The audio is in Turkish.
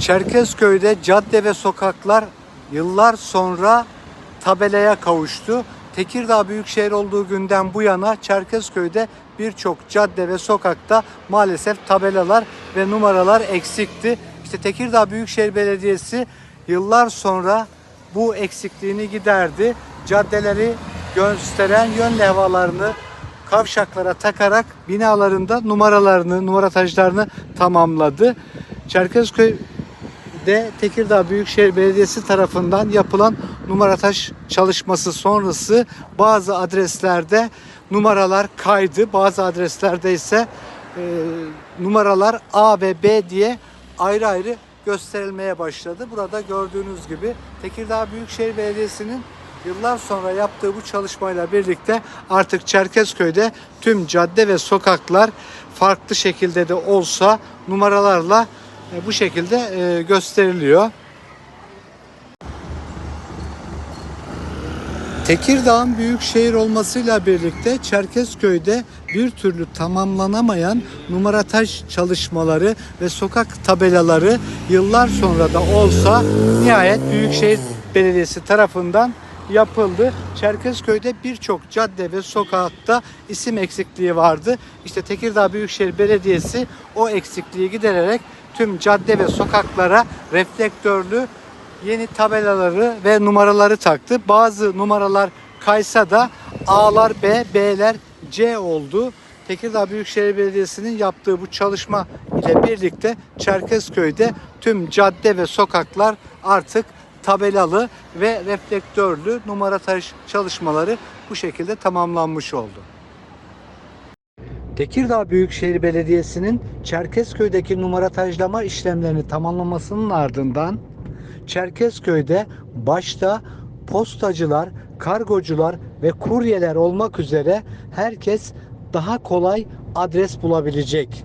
Çerkezköy'de cadde ve sokaklar yıllar sonra tabelaya kavuştu. Tekirdağ Büyükşehir olduğu günden bu yana Çerkezköy'de birçok cadde ve sokakta maalesef tabelalar ve numaralar eksikti. İşte Tekirdağ Büyükşehir Belediyesi yıllar sonra bu eksikliğini giderdi. Caddeleri gösteren yön levhalarını kavşaklara takarak binalarında numaralarını, numaratajlarını tamamladı. Çerkezköy'de Tekirdağ Büyükşehir Belediyesi tarafından yapılan numarataj çalışması sonrası bazı adreslerde numaralar kaydı. Bazı adreslerde ise e, numaralar A ve B diye ayrı ayrı gösterilmeye başladı. Burada gördüğünüz gibi Tekirdağ Büyükşehir Belediyesi'nin yıllar sonra yaptığı bu çalışmayla birlikte artık Çerkezköy'de tüm cadde ve sokaklar farklı şekilde de olsa numaralarla bu şekilde e, gösteriliyor. Tekirdağ'ın büyük şehir olmasıyla birlikte Çerkezköy'de bir türlü tamamlanamayan numarataj çalışmaları ve sokak tabelaları yıllar sonra da olsa nihayet Büyükşehir Belediyesi tarafından yapıldı. Çerkezköy'de birçok cadde ve sokakta isim eksikliği vardı. İşte Tekirdağ Büyükşehir Belediyesi o eksikliği gidererek tüm cadde ve sokaklara reflektörlü yeni tabelaları ve numaraları taktı. Bazı numaralar kaysa da A'lar B, B'ler C oldu. Tekirdağ Büyükşehir Belediyesi'nin yaptığı bu çalışma ile birlikte Çerkezköy'de tüm cadde ve sokaklar artık tabelalı ve reflektörlü numarataj çalışmaları bu şekilde tamamlanmış oldu. Tekirdağ Büyükşehir Belediyesi'nin Çerkezköy'deki numaratajlama işlemlerini tamamlamasının ardından Çerkezköy'de başta postacılar, kargocular ve kuryeler olmak üzere herkes daha kolay adres bulabilecek.